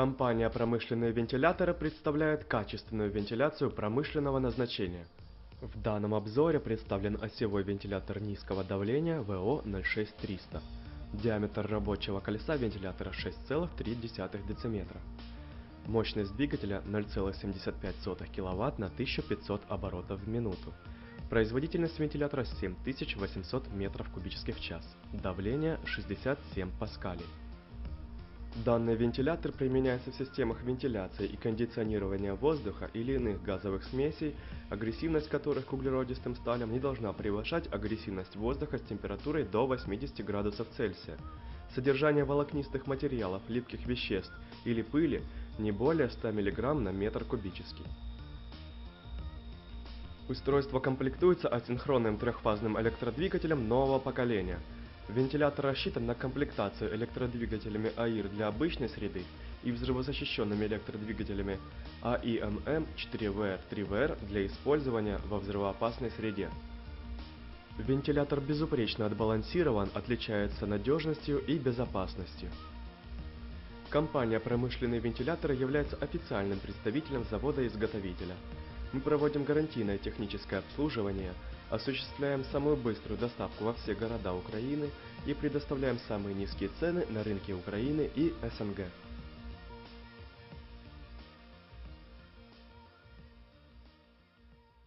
Компания «Промышленные вентиляторы» представляет качественную вентиляцию промышленного назначения. В данном обзоре представлен осевой вентилятор низкого давления ВО06300. Диаметр рабочего колеса вентилятора 6,3 дм. Мощность двигателя 0,75 кВт на 1500 оборотов в минуту. Производительность вентилятора 7800 метров кубических в час. Давление 67 паскалей. Данный вентилятор применяется в системах вентиляции и кондиционирования воздуха или иных газовых смесей, агрессивность которых к углеродистым сталям не должна превышать агрессивность воздуха с температурой до 80 градусов Цельсия. Содержание волокнистых материалов, липких веществ или пыли не более 100 мг на метр кубический. Устройство комплектуется асинхронным трехфазным электродвигателем нового поколения – Вентилятор рассчитан на комплектацию электродвигателями АИР для обычной среды и взрывозащищенными электродвигателями АИММ 4VR-3VR для использования во взрывоопасной среде. Вентилятор безупречно отбалансирован, отличается надежностью и безопасностью. Компания «Промышленные вентиляторы» является официальным представителем завода-изготовителя. Мы проводим гарантийное техническое обслуживание, осуществляем самую быструю доставку во все города Украины и предоставляем самые низкие цены на рынке Украины и СНГ.